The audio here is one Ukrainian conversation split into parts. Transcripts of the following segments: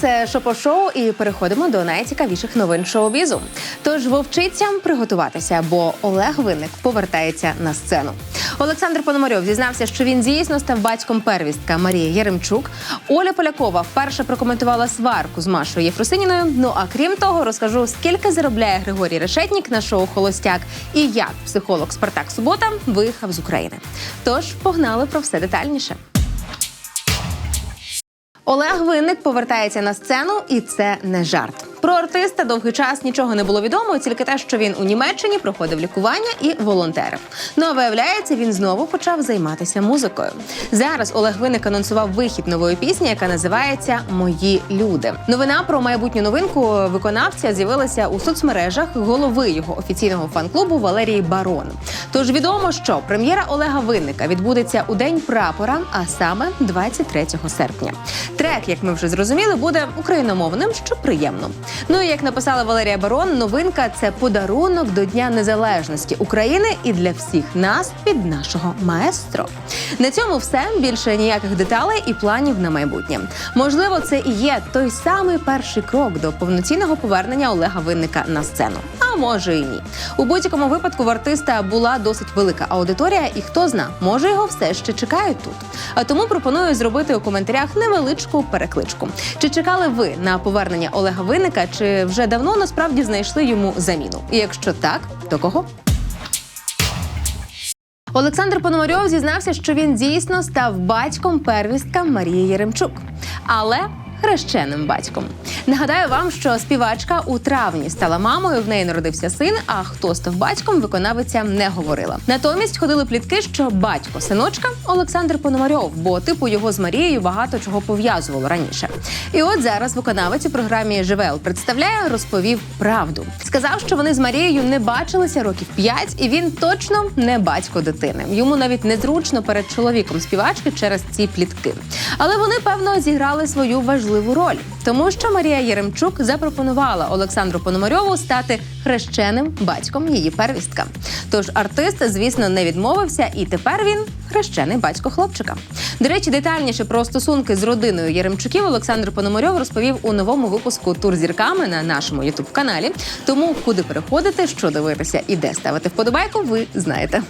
це шопо-шоу і переходимо до найцікавіших новин шоу-бізу. Тож вовчицям приготуватися, бо Олег Винник повертається на сцену. Олександр Пономарьов зізнався, що він дійсно став батьком первістка Марії Яремчук. Оля Полякова вперше прокоментувала сварку з Машою Єфросиніною. Ну а крім того, розкажу, скільки заробляє Григорій Решетнік на шоу Холостяк і як психолог Спартак Субота виїхав з України. Тож погнали про все детальніше. Олег Винник повертається на сцену, і це не жарт. Про артиста довгий час нічого не було відомо, тільки те, що він у Німеччині проходив лікування і волонтерив. Ну а виявляється, він знову почав займатися музикою. Зараз Олег Винник анонсував вихід нової пісні, яка називається Мої люди. Новина про майбутню новинку виконавця з'явилася у соцмережах голови його офіційного фан-клубу Валерії Барон. Тож відомо, що прем'єра Олега Винника відбудеться у день прапора, а саме 23 серпня. Трек, як ми вже зрозуміли, буде україномовним, що приємно. Ну і як написала Валерія Барон, новинка це подарунок до Дня Незалежності України і для всіх нас від нашого маестро. На цьому все більше ніяких деталей і планів на майбутнє. Можливо, це і є той самий перший крок до повноцінного повернення Олега Винника на сцену. А може і ні. У будь-якому випадку в артиста була досить велика аудиторія, і хто зна, може його все ще чекають тут. А тому пропоную зробити у коментарях невеличку перекличку. Чи чекали ви на повернення Олега Винника, чи вже давно насправді знайшли йому заміну? І якщо так, то кого? Олександр Пономарьов зізнався, що він дійсно став батьком первістка Марії Яремчук, але хрещеним батьком. Нагадаю вам, що співачка у травні стала мамою. В неї народився син. А хто став батьком, виконавиця не говорила. Натомість ходили плітки, що батько синочка Олександр Пономарьов, бо типу його з Марією багато чого пов'язувало раніше. І от зараз виконавець у програмі Живел представляє, розповів правду. Сказав, що вони з Марією не бачилися років п'ять, і він точно не батько дитини. Йому навіть незручно перед чоловіком співачки через ці плітки. Але вони певно зіграли свою важливу роль, тому що Марія Єремчук запропонувала Олександру Пономарьову стати хрещеним батьком її первістка. Тож артист, звісно, не відмовився, і тепер він хрещений батько хлопчика. До речі, детальніше про стосунки з родиною Єремчуків Олександр Пономарьов розповів у новому випуску Тур зірками на нашому ютуб каналі. Тому куди переходити, що дивитися і де ставити вподобайку, ви знаєте.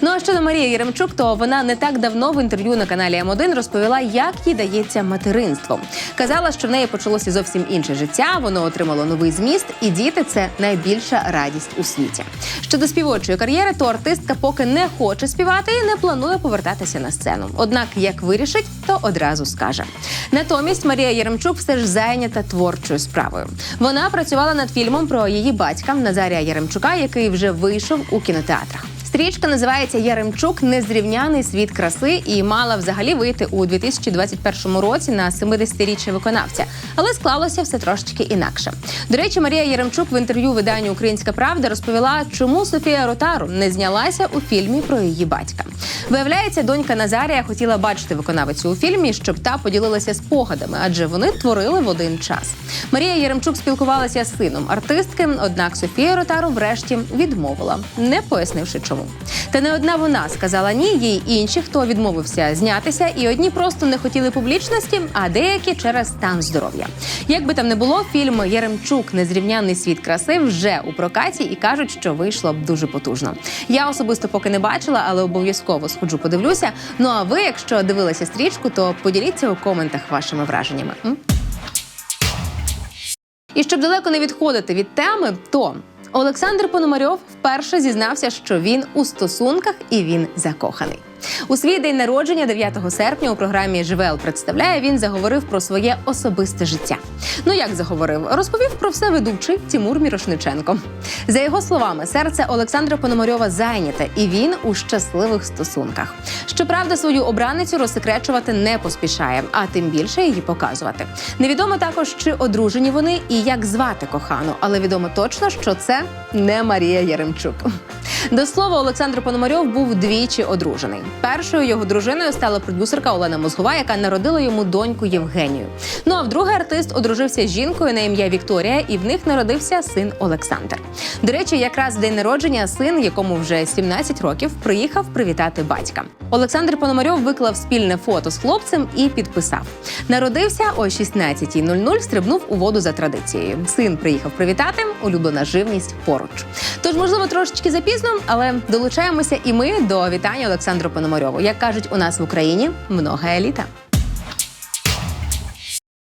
Ну а щодо Марії Єремчук, то вона не так давно в інтерв'ю на каналі М1 розповіла, як їй дається материнство. Казала, що в неї почалося зовсім інше життя, воно отримало новий зміст, і діти це найбільша радість у світі. Щодо співочої кар'єри, то артистка поки не хоче співати і не планує повертатися на сцену. Однак, як вирішить, то одразу скаже. Натомість Марія Єремчук все ж зайнята творчою справою. Вона працювала над фільмом про її батька Назарія Яремчука, який вже вийшов у кінотеатрах. Стрічка називається Яремчук Незрівняний світ краси і мала взагалі вийти у 2021 році на 70-річчя виконавця, але склалося все трошечки інакше. До речі, Марія Яремчук в інтерв'ю виданню Українська Правда розповіла, чому Софія Ротару не знялася у фільмі про її батька. Виявляється, донька Назарія хотіла бачити виконавицю у фільмі, щоб та поділилася спогадами, адже вони творили в один час. Марія Яремчук спілкувалася з сином артистки, однак Софія Ротару врешті відмовила, не пояснивши чому. Та не одна вона сказала ні, є й інші, хто відмовився знятися, і одні просто не хотіли публічності, а деякі через стан здоров'я. Як би там не було, фільм Яремчук Незрівнянний світ краси вже у прокаті і кажуть, що вийшло б дуже потужно. Я особисто поки не бачила, але обов'язково сходжу, подивлюся. Ну а ви, якщо дивилися стрічку, то поділіться у коментах вашими враженнями. І щоб далеко не відходити від теми, то Олександр Пономарьов вперше зізнався, що він у стосунках і він закоханий. У свій день народження, 9 серпня, у програмі Живел представляє він заговорив про своє особисте життя. Ну як заговорив? Розповів про все ведучий Тимур Мірошниченко. За його словами, серце Олександра Пономарьова зайняте, і він у щасливих стосунках. Щоправда, свою обраницю розсекречувати не поспішає, а тим більше її показувати. Невідомо також, чи одружені вони і як звати кохану, але відомо точно, що це не Марія Яремчук. До слова, Олександр Пономарьов був двічі одружений. Першою його дружиною стала продюсерка Олена Мозгова, яка народила йому доньку Євгенію. Ну а вдруге артист одружився з жінкою на ім'я Вікторія, і в них народився син Олександр. До речі, якраз день народження син, якому вже 17 років, приїхав привітати батька. Олександр Пономарьов виклав спільне фото з хлопцем і підписав: народився о 16.00, стрибнув у воду за традицією. Син приїхав привітати, улюблена живність поруч. Тож, можливо, трошечки запізно, але долучаємося і ми до вітання Олександру Пономарьову. Як кажуть у нас в Україні, много еліта.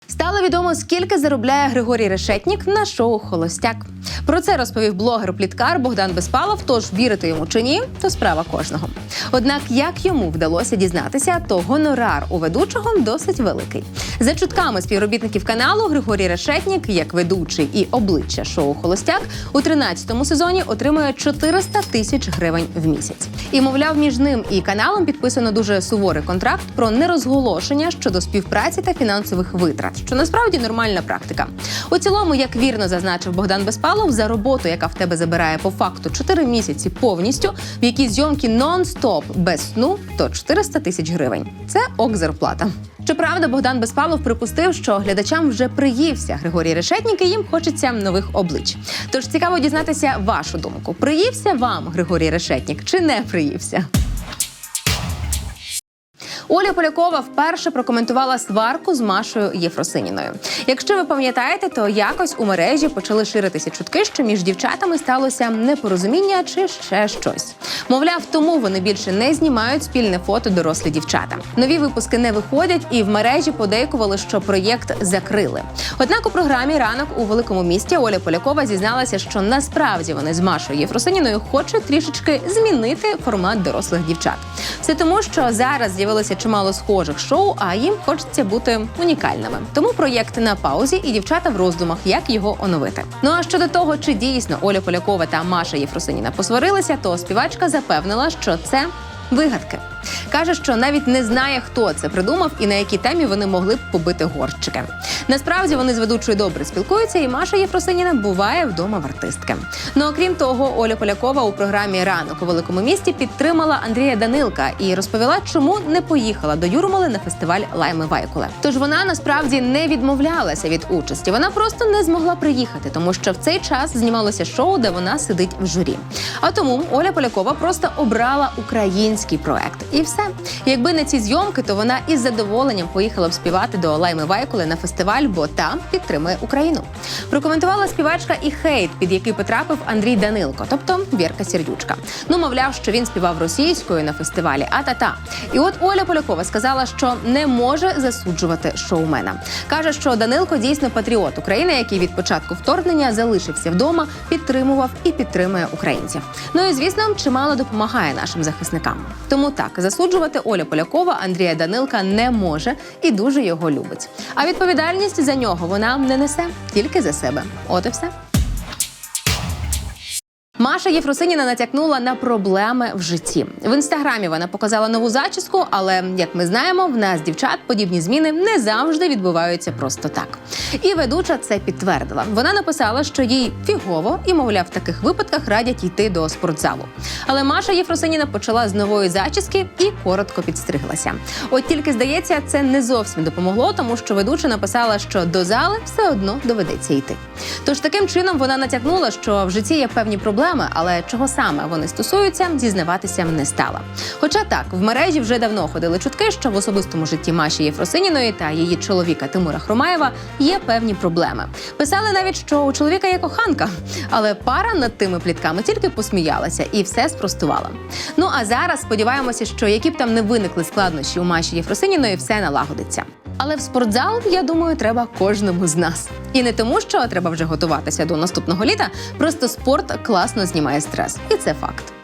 Стало відомо, скільки заробляє Григорій Решетнік на шоу Холостяк. Про це розповів блогер-пліткар Богдан Безпалов. Тож вірити йому чи ні, то справа кожного. Однак, як йому вдалося дізнатися, то гонорар у ведучого досить великий. За чутками співробітників каналу, Григорій Решетнік, як ведучий і обличчя шоу Холостяк, у 13-му сезоні отримує 400 тисяч гривень в місяць. І мовляв, між ним і каналом підписано дуже суворий контракт про нерозголошення щодо співпраці та фінансових витрат, що насправді нормальна практика. У цілому, як вірно зазначив Богдан Безпалов, за роботу, яка в тебе забирає по факту 4 місяці повністю, в якій зйомки нон-стоп без сну, то 400 тисяч гривень. Це ок зарплата. Щоправда, Богдан Безпалов припустив, що глядачам вже приївся Григорій Решетнік, і їм хочеться нових облич. Тож цікаво дізнатися вашу думку: приївся вам Григорій Решетнік чи не приївся? Оля Полякова вперше прокоментувала сварку з Машою Єфросиніною. Якщо ви пам'ятаєте, то якось у мережі почали ширитися чутки, що між дівчатами сталося непорозуміння чи ще щось. Мовляв, тому вони більше не знімають спільне фото дорослі дівчата. Нові випуски не виходять, і в мережі подейкували, що проєкт закрили. Однак у програмі ранок у великому місті Оля Полякова зізналася, що насправді вони з Машою Єфросиніною хочуть трішечки змінити формат дорослих дівчат. Все тому, що зараз з'явилося чимало схожих шоу, а їм хочеться бути унікальними. Тому проєкт на паузі, і дівчата в роздумах, як його оновити. Ну а щодо того, чи дійсно Оля Полякова та Маша Єфросиніна посварилися, то співачка запевнила, що це вигадки. Каже, що навіть не знає, хто це придумав і на якій темі вони могли б побити горщики. Насправді вони з ведучою добре спілкуються, і Маша Єфросиніна буває вдома в артистки. Ну окрім того, Оля Полякова у програмі Ранок у великому місті підтримала Андрія Данилка і розповіла, чому не поїхала до Юрмали на фестиваль Лайми Вайкуле. Тож вона насправді не відмовлялася від участі. Вона просто не змогла приїхати, тому що в цей час знімалося шоу, де вона сидить в журі. А тому Оля Полякова просто обрала український проект. І все. Якби не ці зйомки, то вона із задоволенням поїхала б співати до Лайми Вайкули на фестиваль, бо там підтримує Україну. Прокоментувала співачка і хейт, під який потрапив Андрій Данилко, тобто Вірка Сердючка. Ну, мовляв, що він співав російською на фестивалі А-та-та. І от Оля Полякова сказала, що не може засуджувати шоумена. Каже, що Данилко дійсно патріот України, який від початку вторгнення залишився вдома, підтримував і підтримує українців. Ну і звісно, чимало допомагає нашим захисникам. Тому так засуджувати Оля Полякова Андрія Данилка не може і дуже його любить. А відповідальність за нього вона не несе тільки за себе. От і все. Маша Єфросиніна натякнула на проблеми в житті. В інстаграмі вона показала нову зачіску, але як ми знаємо, в нас дівчат подібні зміни не завжди відбуваються просто так. І ведуча це підтвердила. Вона написала, що їй фігово і, мовляв, в таких випадках радять йти до спортзалу. Але Маша Єфросиніна почала з нової зачіски і коротко підстриглася. От тільки здається, це не зовсім допомогло, тому що ведуча написала, що до зали все одно доведеться йти. Тож таким чином вона натякнула, що в житті є певні проблеми, але чого саме вони стосуються, дізнаватися не стала. Хоча так, в мережі вже давно ходили чутки, що в особистому житті Маші Єфросиніної та її чоловіка Тимура Хромаєва є певні проблеми. Писали навіть, що у чоловіка є коханка, але пара над тими плітками тільки посміялася і все спростувала. Ну а зараз сподіваємося, що які б там не виникли складнощі у Маші Єфросиніної, все налагодиться. Але в спортзал, я думаю, треба кожному з нас. І не тому, що треба вже готуватися до наступного літа. Просто спорт класно знімає стрес, і це факт.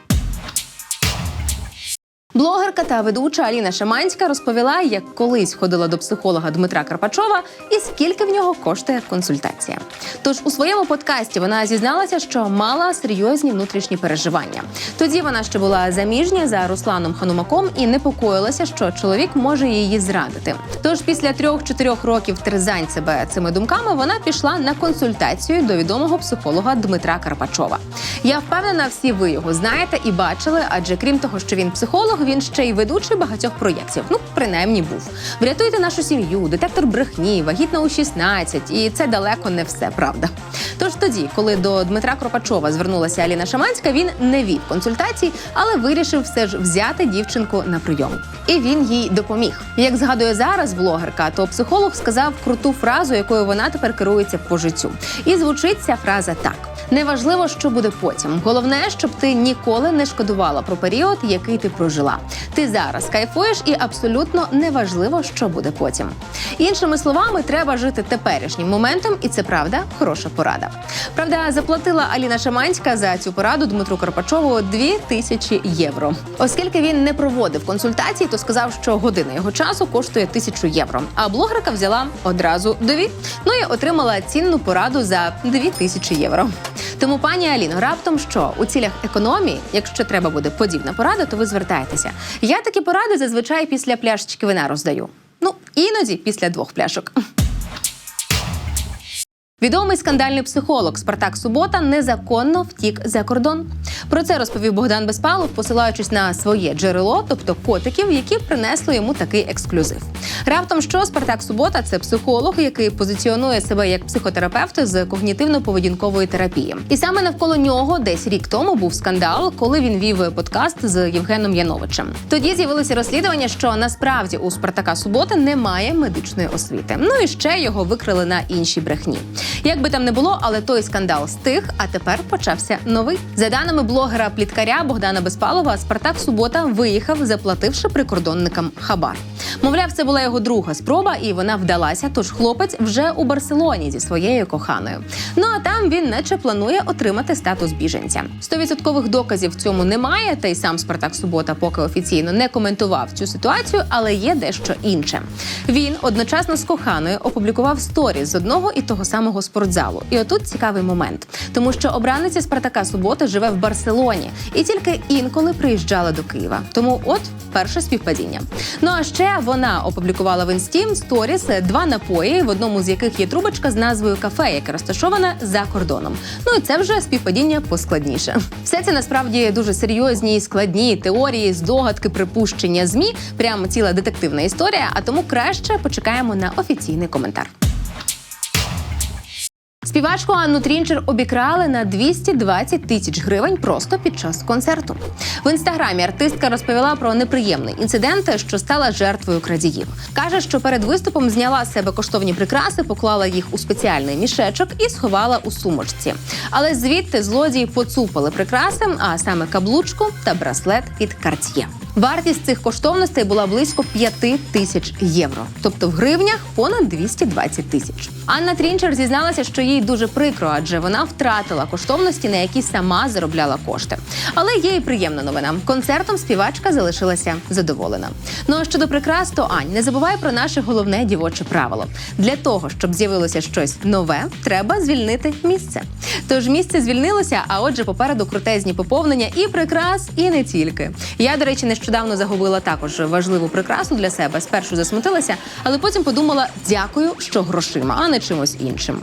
Блогерка та ведуча Аліна Шаманська розповіла, як колись ходила до психолога Дмитра Карпачова і скільки в нього коштує консультація. Тож у своєму подкасті вона зізналася, що мала серйозні внутрішні переживання. Тоді вона ще була заміжня за Русланом Ханумаком і непокоїлася, що чоловік може її зрадити. Тож після трьох-чотирьох років терзань себе цими думками вона пішла на консультацію до відомого психолога Дмитра Карпачова. Я впевнена, всі ви його знаєте і бачили, адже крім того, що він психолог, він ще й ведучий багатьох проєктів. Ну, принаймні був. Врятуйте нашу сім'ю, детектор брехні, вагітна у 16. І це далеко не все, правда. Тож тоді, коли до Дмитра Кропачова звернулася Аліна Шаманська, він не вів консультацій, але вирішив все ж взяти дівчинку на прийом. І він їй допоміг. Як згадує зараз блогерка, то психолог сказав круту фразу, якою вона тепер керується по життю. І звучить ця фраза так. Неважливо, що буде потім. Головне, щоб ти ніколи не шкодувала про період, який ти прожила. Ти зараз кайфуєш, і абсолютно неважливо, що буде потім. Іншими словами, треба жити теперішнім моментом, і це правда хороша порада. Правда, заплатила Аліна Шаманська за цю пораду Дмитру Карпачову 2 тисячі євро. Оскільки він не проводив консультації, то сказав, що година його часу коштує тисячу євро. А блогерка взяла одразу дві. Ну і отримала цінну пораду за 2 тисячі євро. Тому, пані Аліно, раптом що у цілях економії, якщо треба буде подібна порада, то ви звертаєтеся. Я такі поради зазвичай після пляшечки вина роздаю. Ну, іноді після двох пляшок. Відомий скандальний психолог Спартак Субота незаконно втік за кордон. Про це розповів Богдан Безпалов, посилаючись на своє джерело, тобто котиків, які принесли йому такий ексклюзив. Раптом що Спартак Субота це психолог, який позиціонує себе як психотерапевт з когнітивно-поведінкової терапії. І саме навколо нього десь рік тому був скандал, коли він вів подкаст з Євгеном Яновичем. Тоді з'явилося розслідування, що насправді у Спартака Суботи немає медичної освіти. Ну і ще його викрили на іншій брехні. Як би там не було, але той скандал стих, а тепер почався новий. За даними блогера пліткаря Богдана Безпалова, Спартак Субота виїхав, заплативши прикордонникам хабар. Мовляв, це була його друга спроба, і вона вдалася. Тож хлопець вже у Барселоні зі своєю коханою. Ну а там він наче планує отримати статус біженця. Стовідсоткових доказів в цьому немає. Та й сам Спартак Субота поки офіційно не коментував цю ситуацію, але є дещо інше. Він одночасно з коханою опублікував сторі з одного і того самого спортзалу. І отут цікавий момент, тому що обраниця Спартака Суботи живе в Барселоні і тільки інколи приїжджала до Києва. Тому, от перше співпадіння. Ну а ще вона опублікувала в інсті сторіс два напої, в одному з яких є трубочка з назвою кафе, яке розташоване за кордоном. Ну і це вже співпадіння поскладніше. Все це насправді дуже серйозні і складні теорії, здогадки, припущення змі. Прямо ціла детективна історія. А тому краще почекаємо на офіційний коментар. Співачку Анну Трінчер обікрали на 220 тисяч гривень просто під час концерту. В інстаграмі артистка розповіла про неприємний інцидент, що стала жертвою крадіїв. каже, що перед виступом зняла з себе коштовні прикраси, поклала їх у спеціальний мішечок і сховала у сумочці. Але звідти злодії поцупили прикраси, а саме каблучку та браслет від Cartier. Вартість цих коштовностей була близько 5 тисяч євро, тобто в гривнях понад 220 тисяч. Анна Трінчер зізналася, що їй дуже прикро, адже вона втратила коштовності, на які сама заробляла кошти. Але є і приємна новина. Концертом співачка залишилася задоволена. Ну а щодо прикрас, то Ань, не забувай про наше головне дівоче правило. Для того, щоб з'явилося щось нове, треба звільнити місце. Тож місце звільнилося, а отже, попереду крутезні поповнення і прикрас, і не тільки. Я, до речі, нещодавно загубила також важливу прикрасу для себе. Спершу засмутилася, але потім подумала: дякую, що грошима, а не чимось іншим.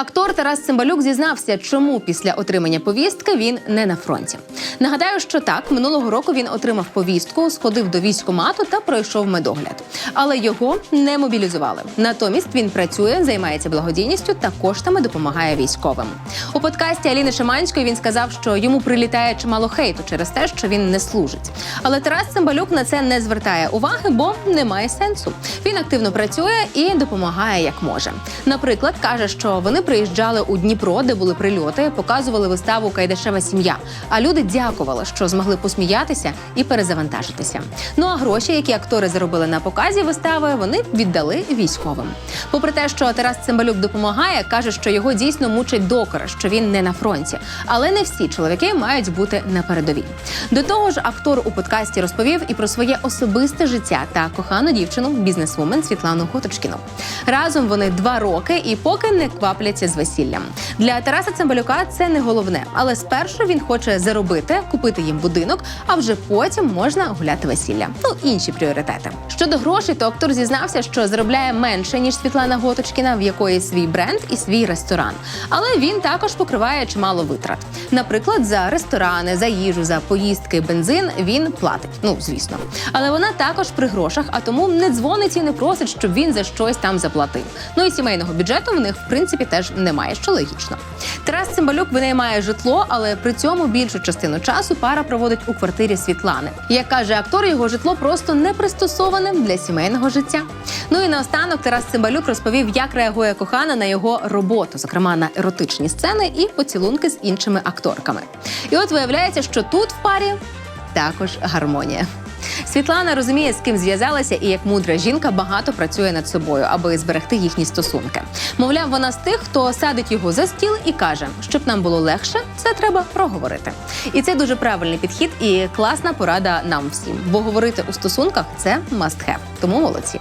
Актор Тарас Цимбалюк зізнався, чому після отримання повістки він не на фронті. Нагадаю, що так минулого року він отримав повістку, сходив до військкомату та пройшов медогляд. Але його не мобілізували. Натомість він працює, займається благодійністю та коштами допомагає військовим. У подкасті Аліни Шиманської він сказав, що йому прилітає чимало хейту через те, що він не служить. Але Тарас Цимбалюк на це не звертає уваги, бо немає сенсу. Він активно працює і допомагає як може. Наприклад, каже, що вони приїжджали у Дніпро, де були прильоти, показували виставу Кайдашева сім'я. А люди дякували, що змогли посміятися і перезавантажитися. Ну а гроші, які актори заробили на показі вистави, вони віддали військовим. Попри те, що Тарас Цимбалюк допомагає, каже, що його дійсно мучить докори, що він не на фронті. Але не всі чоловіки мають бути на передовій. До того ж, актор у подкасті розповів і про своє особисте життя та кохану дівчину, бізнесвумен Світлану Коточкіну. Разом вони два роки і поки не кваплять справляться з весіллям. Для Тараса Цимбалюка це не головне, але спершу він хоче заробити, купити їм будинок, а вже потім можна гуляти весілля. Ну інші пріоритети. Щодо грошей, то актор зізнався, що заробляє менше ніж Світлана Готочкіна, в якої свій бренд і свій ресторан. Але він також покриває чимало витрат. Наприклад, за ресторани, за їжу, за поїздки, бензин він платить. Ну звісно. Але вона також при грошах, а тому не дзвонить і не просить, щоб він за щось там заплатив. Ну і сімейного бюджету в них в принципі теж немає, що логічно. Тарас Цимбалюк винаймає житло, але при цьому більшу частину часу пара проводить у квартирі Світлани. Як каже актор, його житло просто не пристосоване для сімейного життя. Ну і наостанок Тарас Цимбалюк розповів, як реагує кохана на його роботу, зокрема на еротичні сцени і поцілунки з іншими акторками. І от виявляється, що тут в парі також гармонія. Світлана розуміє, з ким зв'язалася, і як мудра жінка багато працює над собою, аби зберегти їхні стосунки. Мовляв, вона з тих, хто садить його за стіл і каже, щоб нам було легше, це треба проговорити. І це дуже правильний підхід і класна порада нам всім. Бо говорити у стосунках це must have. Тому молодці.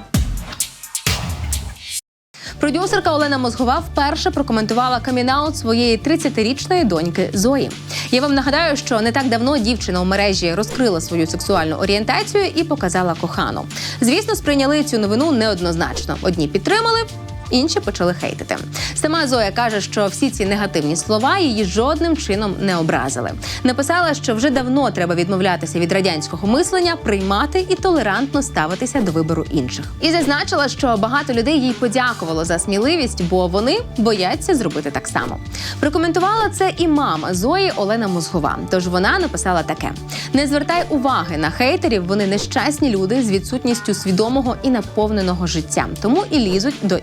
Продюсерка Олена Мозгова вперше прокоментувала камінаут своєї 30-річної доньки Зої. Я вам нагадаю, що не так давно дівчина у мережі розкрила свою сексуальну орієнтацію і показала кохану. Звісно, сприйняли цю новину неоднозначно. Одні підтримали. Інші почали хейтити. Сама Зоя каже, що всі ці негативні слова її жодним чином не образили. Написала, що вже давно треба відмовлятися від радянського мислення, приймати і толерантно ставитися до вибору інших. І зазначила, що багато людей їй подякувало за сміливість, бо вони бояться зробити так само. Прокоментувала це і мама Зої Олена Мозгова. Тож вона написала таке: не звертай уваги на хейтерів, вони нещасні люди з відсутністю свідомого і наповненого життя, тому і лізуть до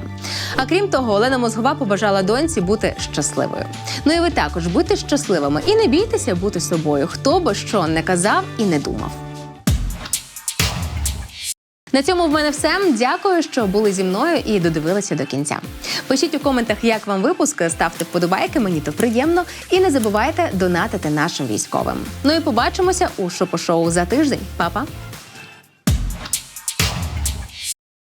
іншого. А крім того, Олена Мозгова побажала доньці бути щасливою. Ну і ви також будьте щасливими і не бійтеся бути собою, хто би що не казав і не думав. На цьому в мене все. Дякую, що були зі мною і додивилися до кінця. Пишіть у коментах, як вам випуск, ставте вподобайки, мені то приємно. І не забувайте донатити нашим військовим. Ну і побачимося у шопо-шоу за тиждень. Па-па!